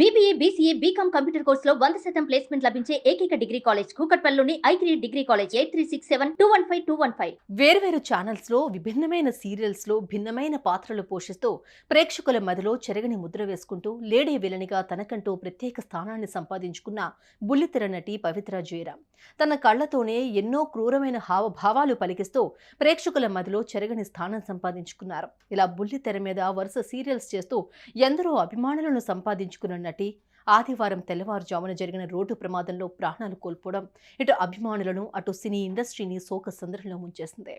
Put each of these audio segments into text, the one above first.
BBA BCA BCom computer కోర్సులో వంద శాతం ప్లేస్మెంట్ లభించే ఏకైక degree college కూకట్పల్లిలోని I three degree college eight three six seven two one five two one five వేర్వేరు ఛానల్స్లో విభిన్నమైన సీరియల్స్లో భిన్నమైన పాత్రలు పోషిస్తూ ప్రేక్షకుల మదిలో చెరగని ముద్ర వేసుకుంటూ లేడీ విలనిగా తనకంటూ ప్రత్యేక స్థానాన్ని సంపాదించుకున్న బుల్లితెర నటి పవిత్ర జయరాం. తన కళ్ళతోనే ఎన్నో క్రూరమైన హావభావాలు పలికిస్తూ ప్రేక్షకుల మదిలో చెరగని స్థానం సంపాదించుకున్నారు. ఇలా బుల్లితెర మీద వరుస సీరియల్స్ చేస్తూ ఎందరో అభిమానులను సంపాదించుకున్న నటి ఆదివారం తెల్లవారుజామున జరిగిన రోడ్డు ప్రమాదంలో ప్రాణాలు కోల్పోవడం ఇటు అభిమానులను అటు సినీ ఇండస్ట్రీని శోక సందర్భంలో ముంచేసింది.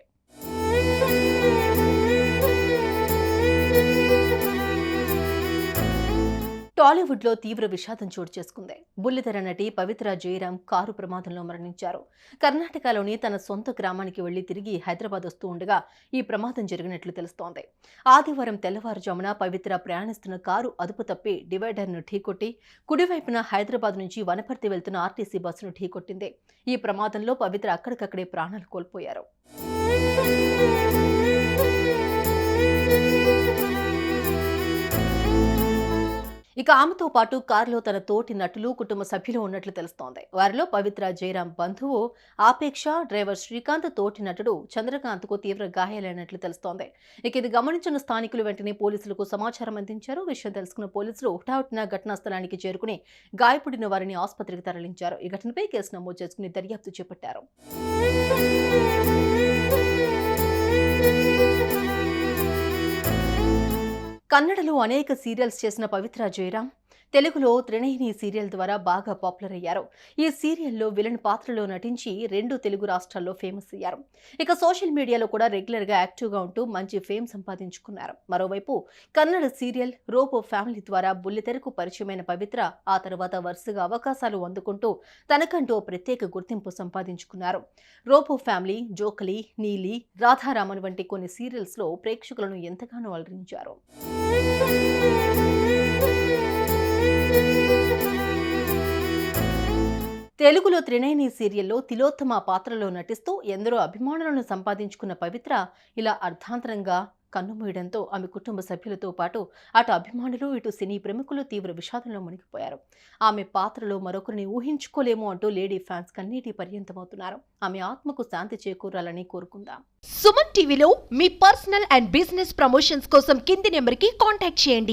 టాలీవుడ్లో తీవ్ర విషాదం చోటు చేసుకుంది. బుల్లితెర నటి పవిత్ర జయరాం కారు ప్రమాదంలో మరణించారు. కర్ణాటకలోని తన సొంత గ్రామానికి వెళ్ళి తిరిగి హైదరాబాద్ వస్తూ ఉండగా ఈ ప్రమాదం జరిగినట్లు తెలుస్తోంది. ఆదివారం తెల్లవారుజామున పవిత్ర ప్రయాణిస్తున్న కారు అదుపు తప్పి డివైడర్ను ఢీకొట్టి కుడివైపున హైదరాబాద్ నుంచి వనపర్తి వెళ్తున్న ఆర్టీసీ బస్సును ఢీకొట్టింది. ఈ ప్రమాదంలో పవిత్ర అక్కడికక్కడే ప్రాణాలు కోల్పోయారు. ఇక ఆమెతో పాటు కారులో తన తోటి నటులు కుటుంబ సభ్యులు ఉన్నట్లు తెలుస్తోంది. వారిలో పవిత్ర జయరాం బంధువు ఆపేక్ష డ్రైవర్ శ్రీకాంత్ తోటి నటుడు చంద్రకాంత్కు తీవ్ర గాయాలైనట్లు తెలుస్తోంది. ఇక ఇది గమనించిన స్థానికులు వెంటనే పోలీసులకు సమాచారం అందించారు. విషయం తెలుసుకున్న పోలీసులు హుటాహుటిన ఘటనా స్థలానికి చేరుకుని గాయపడిన వారిని ఆసుపత్రికి తరలించారు. ఈ ఘటనపై కేసు నమోదు చేసుకుని దర్యాప్తు చేపట్టారు. కన్నడలో అనేక సీరియల్స్ చేసిన పవిత్ర జయరాం తెలుగులో త్రినేహిని సీరియల్ ద్వారా బాగా పాపులర్ అయ్యారు. ఈ సీరియల్లో విలన్ పాత్రలో నటించి రెండు తెలుగు రాష్ట్రాల్లో ఫేమస్ అయ్యారు. ఇక సోషల్ మీడియాలో కూడా రెగ్యులర్గా యాక్టివ్గా ఉంటూ మంచి ఫేమ్ సంపాదించుకున్నారు. మరోవైపు కన్నడ సీరియల్ రోబో ఫ్యామిలీ ద్వారా బుల్లితెరకు పరిచయమైన పవిత్ర ఆ తర్వాత వరుసగా అవకాశాలు అందుకుంటూ తనకంటూ ప్రత్యేక గుర్తింపు సంపాదించుకున్నారు. రోబో ఫ్యామిలీ జోకలి నీలి రాధారామన్ వంటి కొన్ని సీరియల్స్లో ప్రేక్షకులను ఎంతగానో అలరించారు. తెలుగులో త్రినేని సీరియల్లో తిలోత్తమ పాత్రలో నటిస్తూ ఎందరో అభిమానులను సంపాదించుకున్న పవిత్ర ఇలా అర్ధాంతరంగా కన్నుమూయడంతో ఆమె కుటుంబ సభ్యులతో పాటు అటు అభిమానులు ఇటు సినీ ప్రముఖులు తీవ్ర విషాదంలో మునిగిపోయారు. ఆమె పాత్రలో మరొకరిని ఊహించుకోలేమో అంటూ లేడీ ఫ్యాన్స్ కన్నీటి పర్యంతమవుతున్నారు. ఆమె ఆత్మకు శాంతి చేకూరాలని కోరుకుందాం. సుమన్ టీవీలో మీ పర్సనల్ అండ్ బిజినెస్ ప్రమోషన్స్ కోసం కింది నెంబర్కి కాంటాక్ట్ చేయండి.